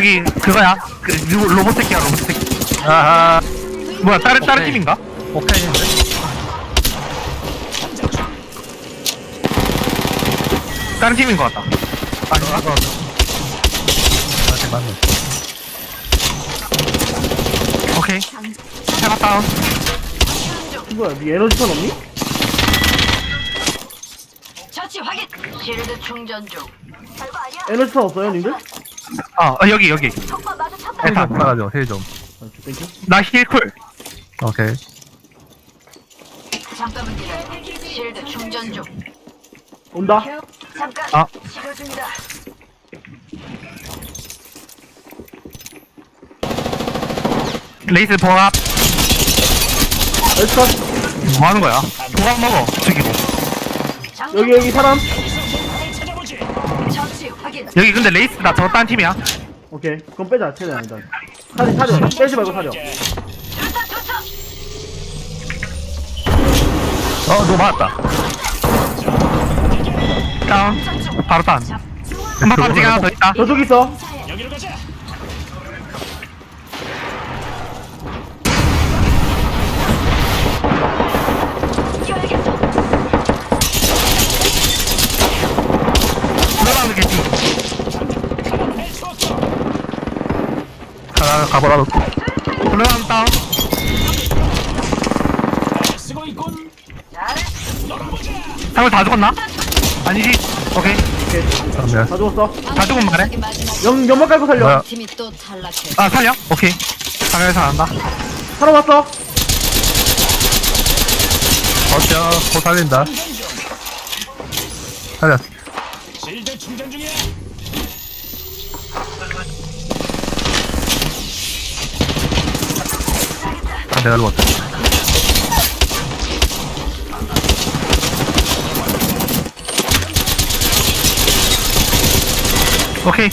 여기 그거야 그 로- 로봇 새끼야 로봇 새끼 아하 뭐야 다른 다른 오케이. 팀인가? 오케이인데? 다른 팀인 것 같다 아닌가? 아직 맞네 오케이 해봤 다운 뭐야, 니 에너지선 없니? 처치 확인. 실드 충전 중. 별거 아니야. 에너지선 없어요, 님들? 어, 어 여기 여기 마주쳤다. 힐좀 일단 받아줘 힐좀 아, 땡큐. 나 힐쿨 오케이 잠깐만 기다려. 실드 충전 중. 온다. 잠깐. 아. 치료 중이다. 레이스 봉합 에스컷. 뭐 하는 거야? 봉합 먹어 죽이고. 여기, 여기 사람. 여기 근데 레이스 나저딴 팀이야 오케이. 그럼 빼자, 최대한 일단. 사려, 사려. 빼지 말고 사려. 어너 맞았다 다운 바로 다운 한번 하나 더 있다 저쪽 있어. 뛰어야겠어. 가보라 올라가는 다운. 상을 다 죽었나? 아니지 오케이 오케이. 그러면 다 죽었어. 다 죽으면 말해 연, 연막 깔고 살려. 뭐야 팀이 또 탈락해. 아 살려? 오케이 상을 잘한다 사람 왔어. 버텨 곧 살린다 살렸어 실드 충전 중이야. 아 내가 죽었다 오케이